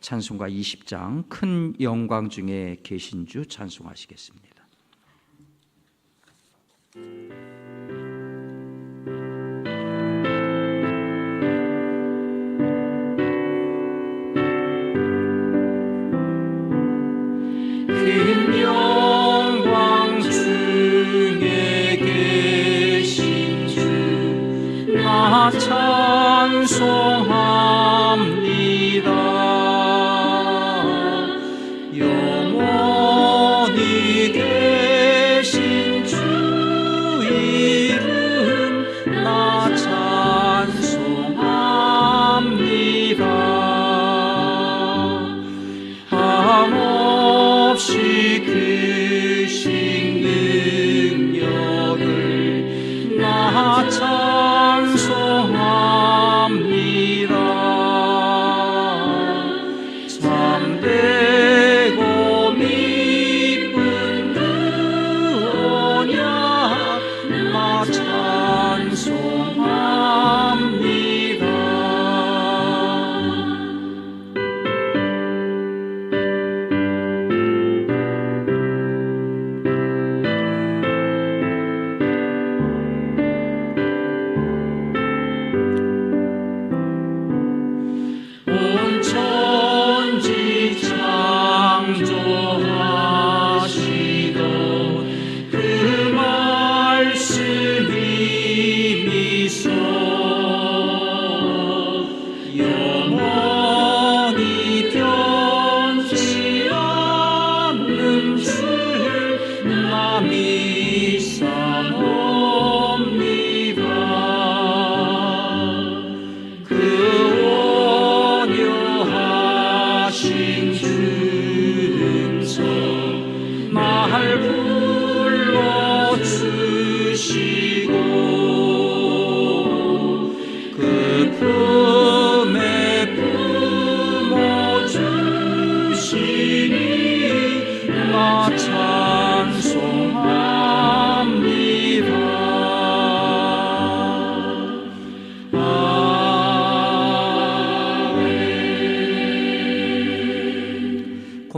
찬송가 20장 큰 영광 중에 계신 주 찬송하시겠습니다. 찬송합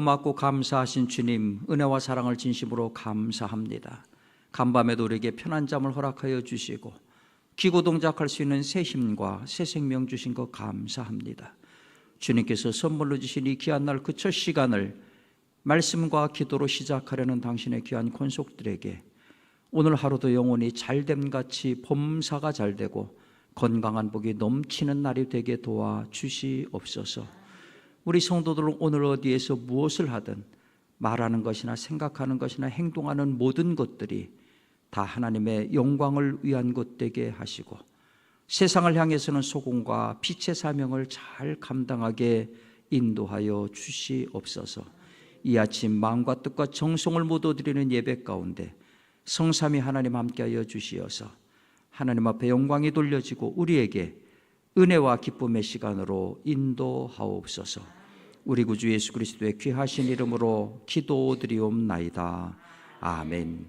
고맙고 감사하신 주님, 은혜와 사랑을 진심으로 감사합니다. 간밤에도 우리에게 편한 잠을 허락하여 주시고 기고 동작할 수 있는 새 힘과 새 생명 주신 것 감사합니다. 주님께서 선물로 주신 이 귀한 날 그 첫 시간을 말씀과 기도로 시작하려는 당신의 귀한 권속들에게 오늘 하루도 영원히 잘됨 같이 범사가 잘 되고 건강한 복이 넘치는 날이 되게 도와 주시옵소서. 우리 성도들은 오늘 어디에서 무엇을 하든 말하는 것이나 생각하는 것이나 행동하는 모든 것들이 다 하나님의 영광을 위한 것 되게 하시고 세상을 향해서는 소금과 빛의 사명을 잘 감당하게 인도하여 주시옵소서. 이 아침 마음과 뜻과 정성을 모두 드리는 예배 가운데 성삼위 하나님 함께하여 주시어서 하나님 앞에 영광이 돌려지고 우리에게 은혜와 기쁨의 시간으로 인도하옵소서. 우리 구주 예수 그리스도의 귀하신 이름으로 기도드리옵나이다. 아멘.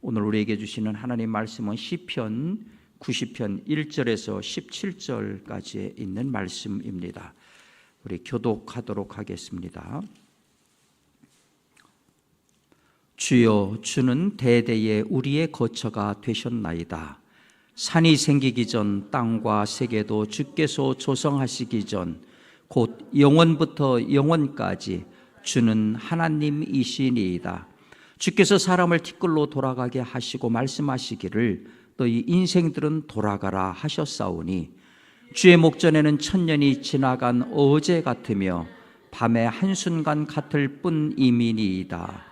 오늘 우리에게 주시는 하나님 말씀은 시편 90편 1절에서 17절까지에 있는 말씀입니다. 우리 교독하도록 하겠습니다. 주여 주는 대대에 우리의 거처가 되셨나이다. 산이 생기기 전 땅과 세계도 주께서 조성하시기 전 곧 영원부터 영원까지 주는 하나님이시니이다. 주께서 사람을 티끌로 돌아가게 하시고 말씀하시기를 너희 인생들은 돌아가라 하셨사오니 주의 목전에는 천년이 지나간 어제 같으며 밤의 한순간 같을 뿐이미니이다.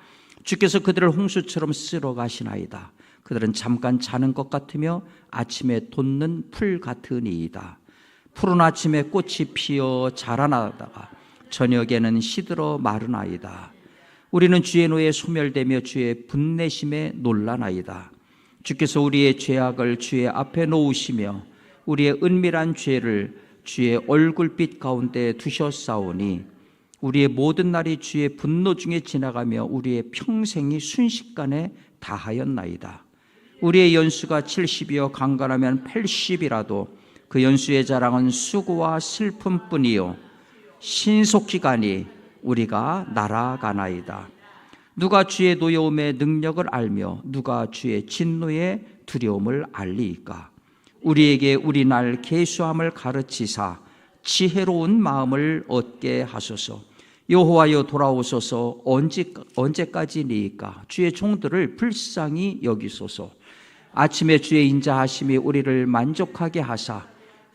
주께서 그들을 홍수처럼 쓸어 가시나이다. 그들은 잠깐 자는 것 같으며 아침에 돋는 풀 같으니이다. 푸른 아침에 꽃이 피어 자라나다가 저녁에는 시들어 마르나이다. 우리는 주의 노에 소멸되며 주의 분내심에 놀라나이다. 주께서 우리의 죄악을 주의 앞에 놓으시며 우리의 은밀한 죄를 주의 얼굴빛 가운데 두셨사오니 우리의 모든 날이 주의 분노 중에 지나가며 우리의 평생이 순식간에 다하였나이다. 우리의 연수가 70이요 강건하면 80이라도 그 연수의 자랑은 수고와 슬픔뿐이요 신속 기간이 우리가 날아가나이다. 누가 주의 노여움의 능력을 알며 누가 주의 진노의 두려움을 알리이까? 우리에게 우리 날 계수함을 가르치사 지혜로운 마음을 얻게 하소서. 여호와여 돌아오소서 언제 언제까지니까 주의 종들을 불쌍히 여기소서. 아침에 주의 인자하심이 우리를 만족하게 하사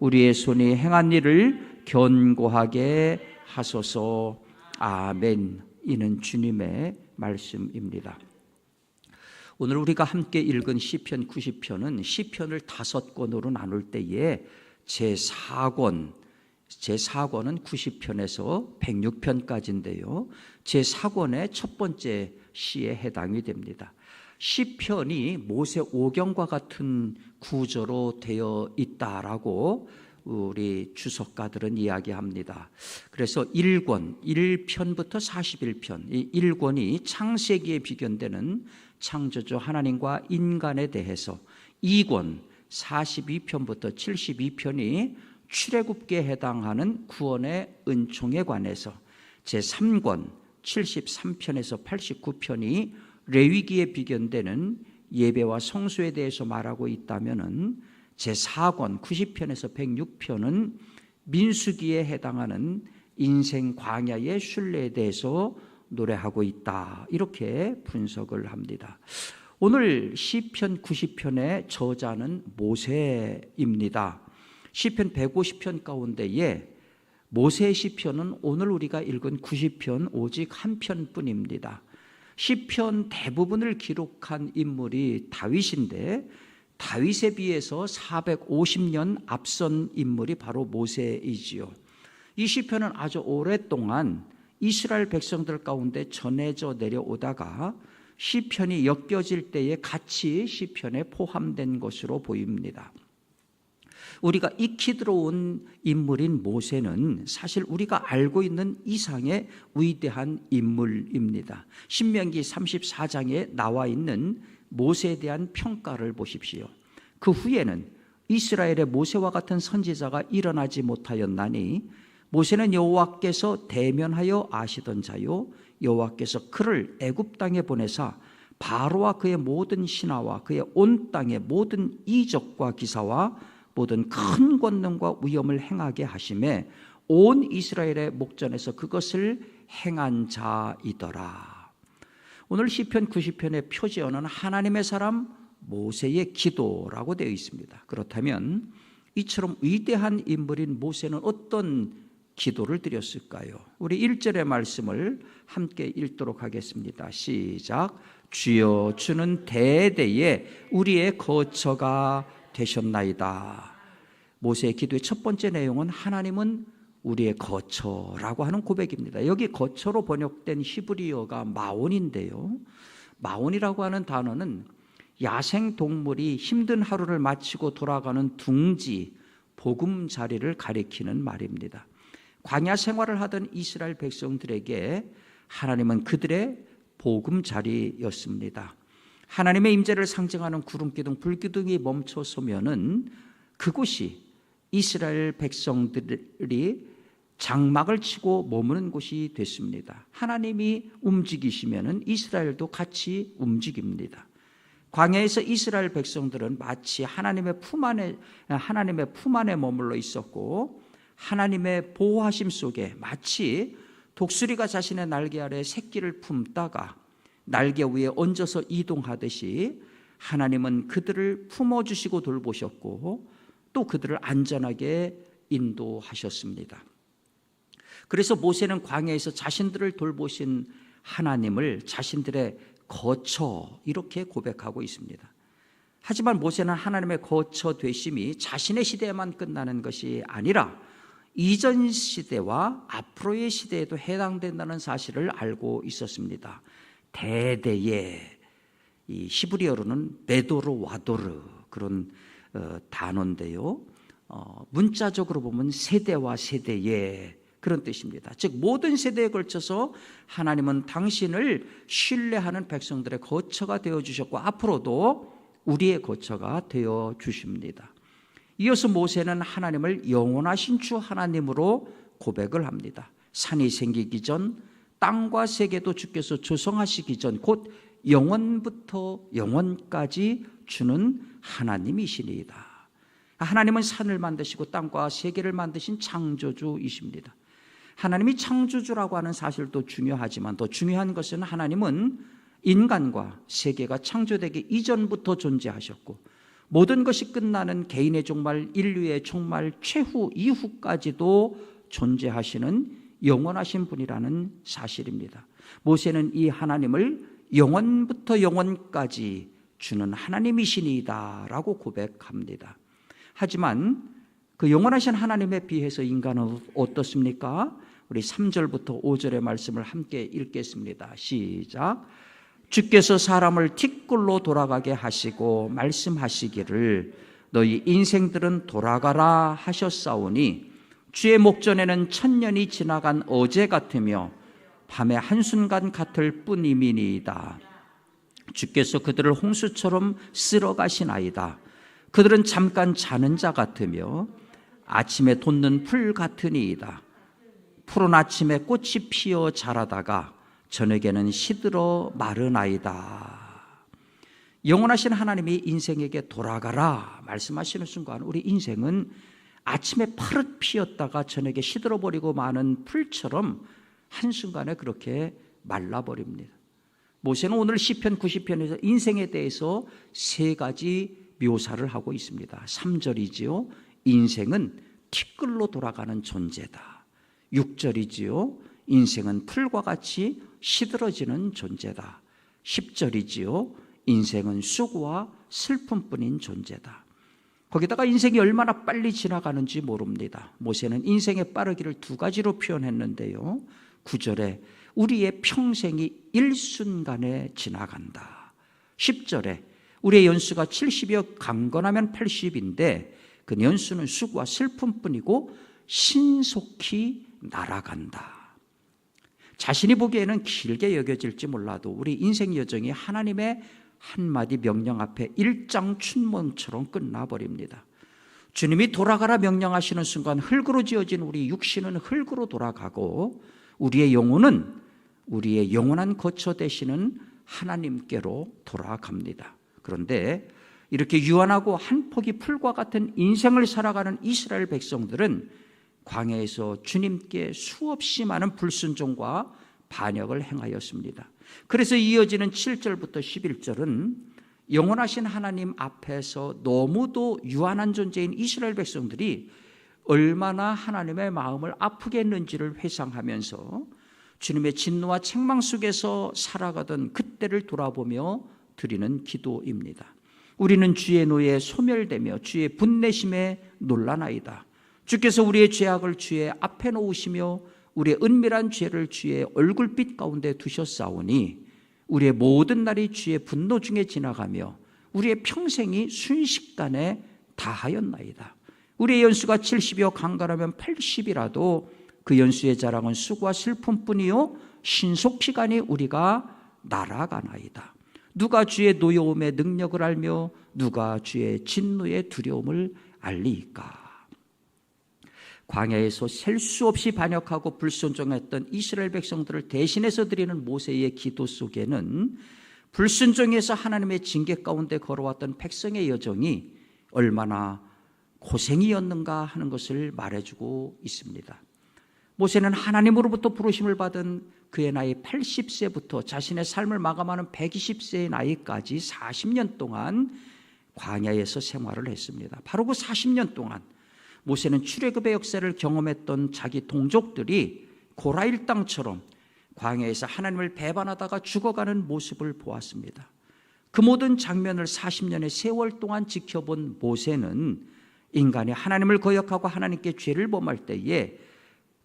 우리의 손이 행한 일을 견고하게 하소서. 아멘. 이는 주님의 말씀입니다. 오늘 우리가 함께 읽은 시편 90편은 시편을 다섯 권으로 나눌 때에 제 4권 제 4권은 90편에서 106편까지인데요. 제 4권의 첫 번째 시에 해당이 됩니다. 시편이 모세 오경과 같은 구조로 되어 있다라고 우리 주석가들은 이야기합니다. 그래서 1권, 1편부터 41편, 이 1권이 창세기에 비견되는 창조주 하나님과 인간에 대해서 2권, 42편부터 72편이 출애굽기에 해당하는 구원의 은총에 관해서 제3권 73편에서 89편이 레위기에 비견되는 예배와 성수에 대해서 말하고 있다면은 제4권 90편에서 106편은 민수기에 해당하는 인생 광야의 순례에 대해서 노래하고 있다. 이렇게 분석을 합니다. 오늘 시편 90편의 저자는 모세입니다. 시편 150편 가운데에 모세 시편은 오늘 우리가 읽은 90편 오직 한 편뿐입니다. 시편 대부분을 기록한 인물이 다윗인데 다윗에 비해서 450년 앞선 인물이 바로 모세이지요. 이 시편은 아주 오랫동안 이스라엘 백성들 가운데 전해져 내려오다가 시편이 엮여질 때에 같이 시편에 포함된 것으로 보입니다. 우리가 익히 들어온 인물인 모세는 사실 우리가 알고 있는 이상의 위대한 인물입니다. 신명기 34장에 나와 있는 모세에 대한 평가를 보십시오. 그 후에는 이스라엘의 모세와 같은 선지자가 일어나지 못하였나니 모세는 여호와께서 대면하여 아시던 자요 여호와께서 그를 애굽 땅에 보내사 바로와 그의 모든 신하와 그의 온 땅의 모든 이적과 기사와 모든 큰 권능과 위엄을 행하게 하심에 온 이스라엘의 목전에서 그것을 행한 자이더라. 오늘 시편 90편의 표지어는 하나님의 사람 모세의 기도라고 되어 있습니다. 그렇다면 이처럼 위대한 인물인 모세는 어떤 기도를 드렸을까요? 우리 1절의 말씀을 함께 읽도록 하겠습니다. 시작. 주여 주는 대대에 우리의 거처가 되셨나이다. 모세의 기도의 첫 번째 내용은 하나님은 우리의 거처라고 하는 고백입니다. 여기 거처로 번역된 히브리어가 마온인데요. 마온이라고 하는 단어는 야생 동물이 힘든 하루를 마치고 돌아가는 둥지, 보금자리를 가리키는 말입니다. 광야 생활을 하던 이스라엘 백성들에게 하나님은 그들의 보금자리였습니다. 하나님의 임재를 상징하는 구름 기둥, 불 기둥이 멈춰 서면은 그곳이 이스라엘 백성들이 장막을 치고 머무는 곳이 됐습니다. 하나님이 움직이시면은 이스라엘도 같이 움직입니다. 광야에서 이스라엘 백성들은 마치 하나님의 품 안에 하나님의 품 안에 머물러 있었고 하나님의 보호하심 속에 마치 독수리가 자신의 날개 아래 새끼를 품다가 날개 위에 얹어서 이동하듯이 하나님은 그들을 품어 주시고 돌보셨고 또 그들을 안전하게 인도하셨습니다. 그래서 모세는 광야에서 자신들을 돌보신 하나님을 자신들의 거처 이렇게 고백하고 있습니다. 하지만 모세는 하나님의 거처 되심이 자신의 시대에만 끝나는 것이 아니라 이전 시대와 앞으로의 시대에도 해당된다는 사실을 알고 있었습니다. 대대의 이 히브리어로는 베도르 와도르 그런 어, 단어인데요. 어, 문자적으로 보면 세대와 세대의 그런 뜻입니다. 즉 모든 세대에 걸쳐서 하나님은 당신을 신뢰하는 백성들의 거처가 되어 주셨고 앞으로도 우리의 거처가 되어 주십니다. 이어서 모세는 하나님을 영원하신 주 하나님으로 고백을 합니다. 산이 생기기 전 땅과 세계도 주께서 조성하시기 전 곧 영원부터 영원까지 주는 하나님이시니이다. 하나님은 산을 만드시고 땅과 세계를 만드신 창조주이십니다. 하나님이 창조주라고 하는 사실도 중요하지만 더 중요한 것은 하나님은 인간과 세계가 창조되기 이전부터 존재하셨고 모든 것이 끝나는 개인의 종말, 인류의 종말, 최후 이후까지도 존재하시는 영원하신 분이라는 사실입니다. 모세는 이 하나님을 영원부터 영원까지 주는 하나님이시니이다라고 고백합니다. 하지만 그 영원하신 하나님에 비해서 인간은 어떻습니까? 우리 3절부터 5절의 말씀을 함께 읽겠습니다. 시작. 주께서 사람을 티끌로 돌아가게 하시고 말씀하시기를 너희 인생들은 돌아가라 하셨사오니 주의 목전에는 천년이 지나간 어제 같으며 밤의 한순간 같을 뿐이미니이다. 주께서 그들을 홍수처럼 쓸어 가시나이다. 그들은 잠깐 자는 자 같으며 아침에 돋는 풀 같으니이다. 푸른 아침에 꽃이 피어 자라다가 저녁에는 시들어 마르나이다. 영원하신 하나님이 인생에게 돌아가라 말씀하시는 순간 우리 인생은 아침에 파릇 피었다가 저녁에 시들어 버리고 마는 풀처럼 한순간에 그렇게 말라버립니다. 모세는 오늘 시편 90편에서 인생에 대해서 세 가지 묘사를 하고 있습니다. 3절이지요. 인생은 티끌로 돌아가는 존재다. 6절이지요. 인생은 풀과 같이 시들어지는 존재다. 10절이지요. 인생은 수고와 슬픔뿐인 존재다. 거기다가 인생이 얼마나 빨리 지나가는지 모릅니다. 모세는 인생의 빠르기를 두 가지로 표현했는데요. 9절에 우리의 평생이 일순간에 지나간다. 10절에 우리의 연수가 70이여 강건하면 80인데 그 연수는 수고와 슬픔뿐이고 신속히 날아간다. 자신이 보기에는 길게 여겨질지 몰라도 우리 인생 여정이 하나님의 한마디 명령 앞에 일장춘몽처럼 끝나버립니다. 주님이 돌아가라 명령하시는 순간 흙으로 지어진 우리 육신은 흙으로 돌아가고 우리의 영혼은 우리의 영원한 거처 되시는 하나님께로 돌아갑니다. 그런데 이렇게 유한하고 한 폭이 풀과 같은 인생을 살아가는 이스라엘 백성들은 광야에서 주님께 수없이 많은 불순종과 반역을 행하였습니다. 그래서 이어지는 7절부터 11절은 영원하신 하나님 앞에서 너무도 유한한 존재인 이스라엘 백성들이 얼마나 하나님의 마음을 아프게 했는지를 회상하면서 주님의 진노와 책망 속에서 살아가던 그때를 돌아보며 드리는 기도입니다. 우리는 주의 노에 소멸되며 주의 분내심에 놀라나이다. 주께서 우리의 죄악을 주의 앞에 놓으시며 우리의 은밀한 죄를 주의 얼굴빛 가운데 두셨사오니 우리의 모든 날이 주의 분노 중에 지나가며 우리의 평생이 순식간에 다하였나이다. 우리의 연수가 70이요 강건하면 80이라도 그 연수의 자랑은 수고와 슬픔뿐이요 신속 시간이 우리가 날아가나이다. 누가 주의 노여움의 능력을 알며 누가 주의 진노의 두려움을 알리까? 광야에서 셀 수 없이 반역하고 불순종했던 이스라엘 백성들을 대신해서 드리는 모세의 기도 속에는 불순종에서 하나님의 징계 가운데 걸어왔던 백성의 여정이 얼마나 고생이었는가 하는 것을 말해주고 있습니다. 모세는 하나님으로부터 부르심을 받은 그의 나이 80세부터 자신의 삶을 마감하는 120세의 나이까지 40년 동안 광야에서 생활을 했습니다. 바로 그 40년 동안 모세는 출애굽의 역사를 경험했던 자기 동족들이 고라일 땅처럼 광야에서 하나님을 배반하다가 죽어가는 모습을 보았습니다. 그 모든 장면을 40년의 세월 동안 지켜본 모세는 인간이 하나님을 거역하고 하나님께 죄를 범할 때에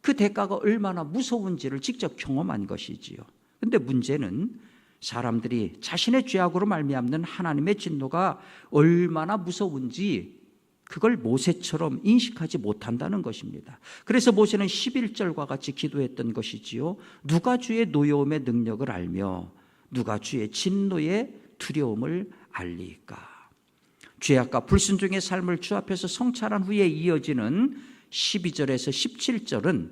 그 대가가 얼마나 무서운지를 직접 경험한 것이지요. 근데 문제는 사람들이 자신의 죄악으로 말미암는 하나님의 진노가 얼마나 무서운지 그걸 모세처럼 인식하지 못한다는 것입니다. 그래서 모세는 11절과 같이 기도했던 것이지요. 누가 주의 노여움의 능력을 알며 누가 주의 진노의 두려움을 알리까? 죄악과 불순종의 삶을 주 앞에서 성찰한 후에 이어지는 12절에서 17절은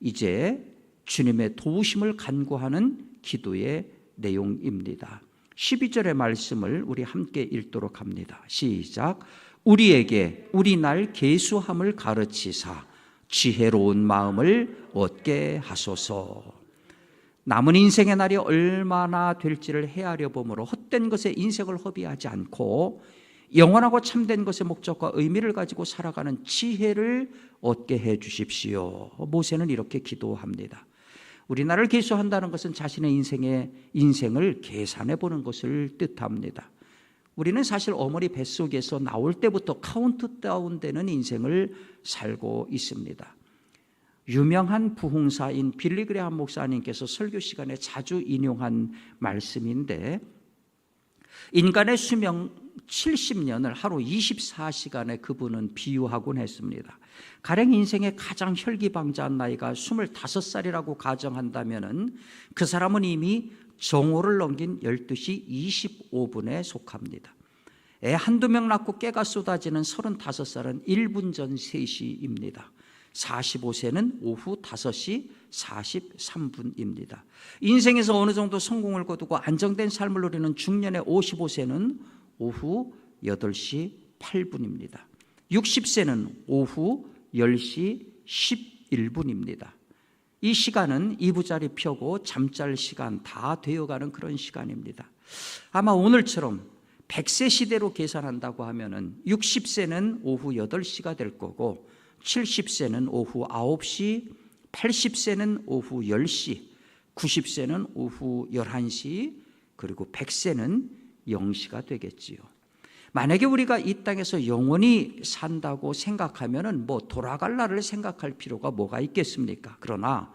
이제 주님의 도우심을 간구하는 기도의 내용입니다. 12절의 말씀을 우리 함께 읽도록 합니다. 시작. 우리에게 우리 날 계수함을 가르치사 지혜로운 마음을 얻게 하소서. 남은 인생의 날이 얼마나 될지를 헤아려 보므로 헛된 것에 인생을 허비하지 않고 영원하고 참된 것의 목적과 의미를 가지고 살아가는 지혜를 얻게 해 주십시오. 모세는 이렇게 기도합니다. 우리나라를 계수한다는 것은 자신의 인생의 인생을 계산해 보는 것을 뜻합니다. 우리는 사실 어머니 뱃속에서 나올 때부터 카운트다운 되는 인생을 살고 있습니다. 유명한 부흥사인 빌리그레한 목사님께서 설교 시간에 자주 인용한 말씀인데 인간의 수명 70년을 하루 24시간에 그분은 비유하곤 했습니다. 가령 인생의 가장 혈기방자한 나이가 25살이라고 가정한다면은 그 사람은 이미 정오를 넘긴 12시 25분에 속합니다. 애 한두 명 낳고 깨가 쏟아지는 35살은 1분 전 3시입니다. 45세는 오후 5시 43분입니다. 인생에서 어느 정도 성공을 거두고 안정된 삶을 누리는 중년의 55세는 오후 8시 8분입니다. 60세는 오후 10시 11분입니다. 이 시간은 이부자리 펴고 잠잘 시간 다 되어가는 그런 시간입니다. 아마 오늘처럼 100세 시대로 계산한다고 하면 은 60세는 오후 8시가 될 거고 70세는 오후 9시, 80세는 오후 10시, 90세는 오후 11시, 그리고 100세는 0시가 되겠지요. 만약에 우리가 이 땅에서 영원히 산다고 생각하면은 뭐 돌아갈 날을 생각할 필요가 뭐가 있겠습니까? 그러나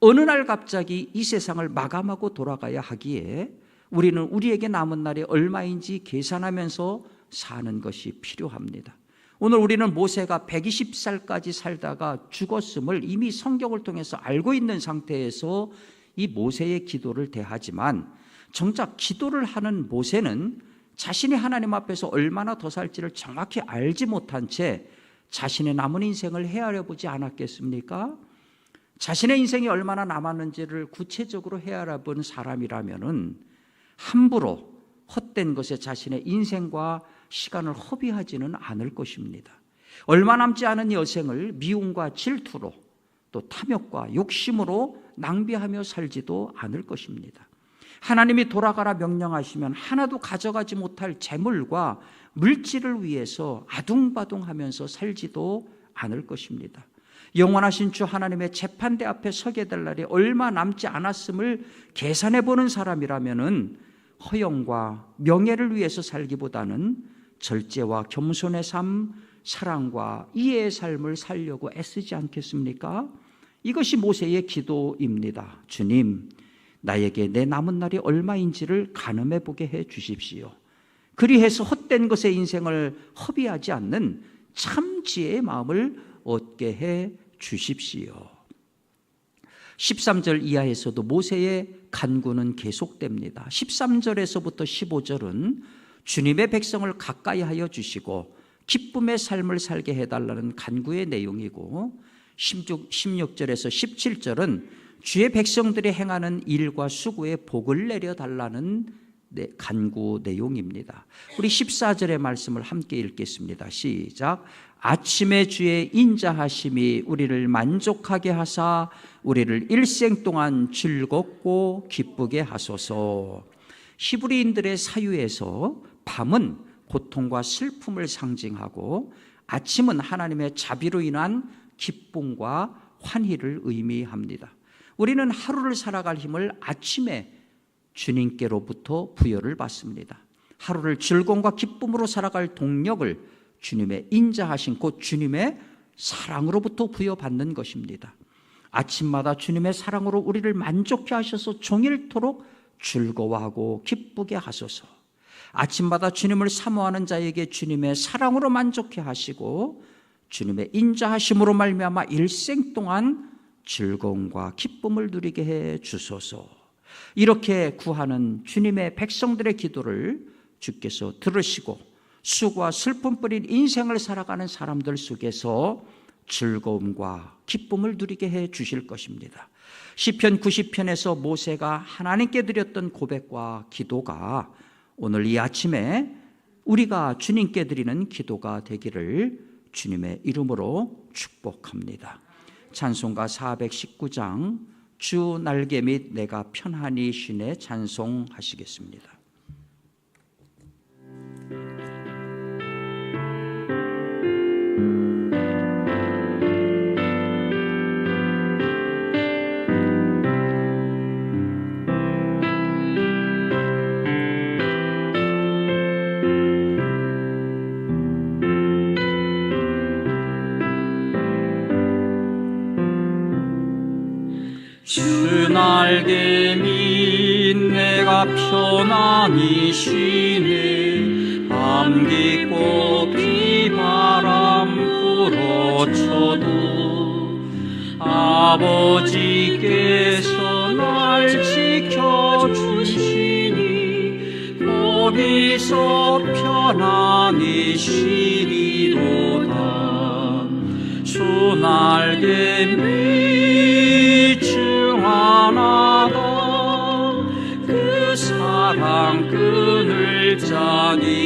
어느 날 갑자기 이 세상을 마감하고 돌아가야 하기에 우리는 우리에게 남은 날이 얼마인지 계산하면서 사는 것이 필요합니다. 오늘 우리는 모세가 120살까지 살다가 죽었음을 이미 성경을 통해서 알고 있는 상태에서 이 모세의 기도를 대하지만 정작 기도를 하는 모세는 자신이 하나님 앞에서 얼마나 더 살지를 정확히 알지 못한 채 자신의 남은 인생을 헤아려 보지 않았겠습니까? 자신의 인생이 얼마나 남았는지를 구체적으로 헤아려 본 사람이라면은 함부로 헛된 것에 자신의 인생과 시간을 허비하지는 않을 것입니다. 얼마 남지 않은 여생을 미움과 질투로 또 탐욕과 욕심으로 낭비하며 살지도 않을 것입니다. 하나님이 돌아가라 명령하시면 하나도 가져가지 못할 재물과 물질을 위해서 아둥바둥하면서 살지도 않을 것입니다. 영원하신 주 하나님의 재판대 앞에 서게 될 날이 얼마 남지 않았음을 계산해 보는 사람이라면은 허영과 명예를 위해서 살기보다는 절제와 겸손의 삶, 사랑과 이해의 삶을 살려고 애쓰지 않겠습니까? 이것이 모세의 기도입니다. 주님, 나에게 내 남은 날이 얼마인지를 가늠해 보게 해 주십시오. 그리해서 헛된 것에 인생을 허비하지 않는 참 지혜의 마음을 얻게 해 주십시오. 13절 이하에서도 모세의 간구는 계속됩니다. 13절에서부터 15절은 주님의 백성을 가까이 하여 주시고 기쁨의 삶을 살게 해달라는 간구의 내용이고 16, 16절에서 17절은 주의 백성들이 행하는 일과 수고에 복을 내려달라는 네, 간구 내용입니다. 우리 14절의 말씀을 함께 읽겠습니다. 시작. 아침에 주의 인자하심이 우리를 만족하게 하사 우리를 일생 동안 즐겁고 기쁘게 하소서. 히브리인들의 사유에서 밤은 고통과 슬픔을 상징하고 아침은 하나님의 자비로 인한 기쁨과 환희를 의미합니다. 우리는 하루를 살아갈 힘을 아침에 주님께로부터 부여를 받습니다. 하루를 즐거움과 기쁨으로 살아갈 동력을 주님의 인자하신 곧 주님의 사랑으로부터 부여받는 것입니다. 아침마다 주님의 사랑으로 우리를 만족해 하셔서 종일토록 즐거워하고 기쁘게 하소서. 아침마다 주님을 사모하는 자에게 주님의 사랑으로 만족해 하시고 주님의 인자하심으로 말미암아 일생 동안 즐거움과 기쁨을 누리게 해 주소서. 이렇게 구하는 주님의 백성들의 기도를 주께서 들으시고 수고와 슬픔 뿌린 인생을 살아가는 사람들 속에서 즐거움과 기쁨을 누리게 해 주실 것입니다. 시편 90편에서 모세가 하나님께 드렸던 고백과 기도가 오늘 이 아침에 우리가 주님께 드리는 기도가 되기를 주님의 이름으로 축복합니다. 찬송가 419장 주 날개 및 내가 편안히 쉬네 찬송하시겠습니다. 편안히 쉬네 밤깊고 비바람 불어쳐도 아버지께서 날 지켜주시니 거기서 편안히 쉬리로다 Johnny.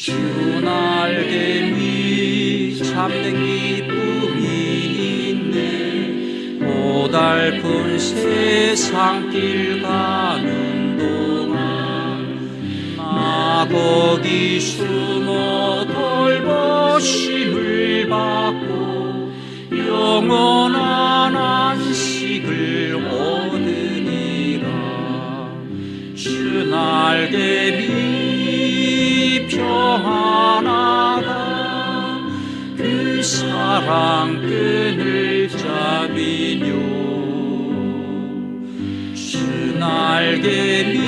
주 날개 위 참된 기쁨이 있네. 고달픈 세상 길 가는 동안 나 거기 숨어 돌보심을 받고 영원한 안식을 얻으리라. 주 날개 사랑 끈을 잡이뇨. 주 날개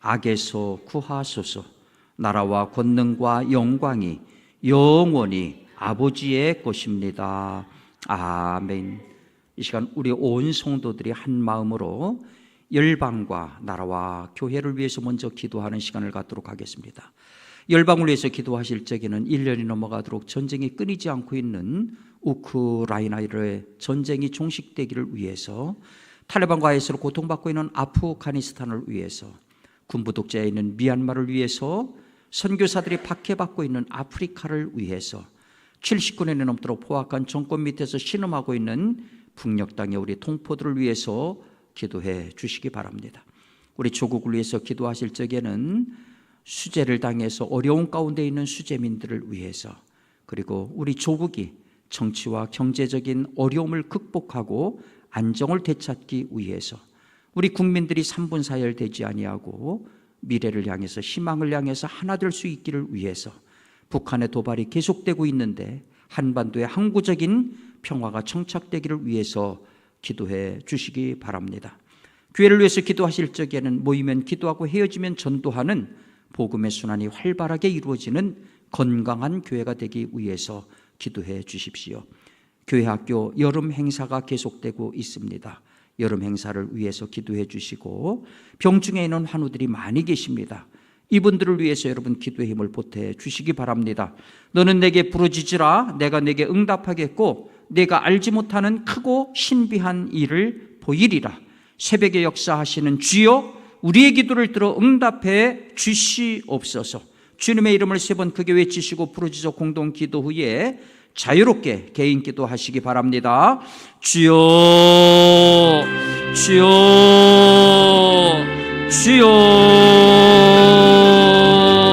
악에서 구하소서. 나라와 권능과 영광이 영원히 아버지의 것입니다. 아멘. 이 시간 우리 온 성도들이 한 마음으로 열방과 나라와 교회를 위해서 먼저 기도하는 시간을 갖도록 하겠습니다. 열방을 위해서 기도하실 적에는 1년이 넘어가도록 전쟁이 끊이지 않고 있는 우크라이나의 전쟁이 종식되기를 위해서 탈레반과 IS로 고통받고 있는 아프가니스탄을 위해서 군부 독재에 있는 미얀마를 위해서 선교사들이 박해받고 있는 아프리카를 위해서 79년이 넘도록 포악한 정권 밑에서 신음하고 있는 북녘 땅의 우리 동포들을 위해서 기도해 주시기 바랍니다. 우리 조국을 위해서 기도하실 적에는 수재를 당해서 어려운 가운데 있는 수재민들을 위해서 그리고 우리 조국이 정치와 경제적인 어려움을 극복하고 안정을 되찾기 위해서 우리 국민들이 삼분사열되지 아니하고 미래를 향해서 희망을 향해서 하나 될 수 있기를 위해서 북한의 도발이 계속되고 있는데 한반도의 항구적인 평화가 정착되기를 위해서 기도해 주시기 바랍니다. 교회를 위해서 기도하실 적에는 모이면 기도하고 헤어지면 전도하는 복음의 순환이 활발하게 이루어지는 건강한 교회가 되기 위해서 기도해 주십시오. 교회 학교 여름 행사가 계속되고 있습니다. 여름 행사를 위해서 기도해 주시고 병중에 있는 환우들이 많이 계십니다. 이분들을 위해서 여러분 기도의 힘을 보태 주시기 바랍니다. 너는 내게 부르짖으라 내가 내게 응답하겠고 내가 알지 못하는 크고 신비한 일을 보이리라. 새벽에 역사하시는 주여 우리의 기도를 들어 응답해 주시옵소서. 주님의 이름을 세 번 크게 외치시고 부르짖어 공동 기도 후에 자유롭게 개인 기도 하시기 바랍니다. 주여, 주여, 주여.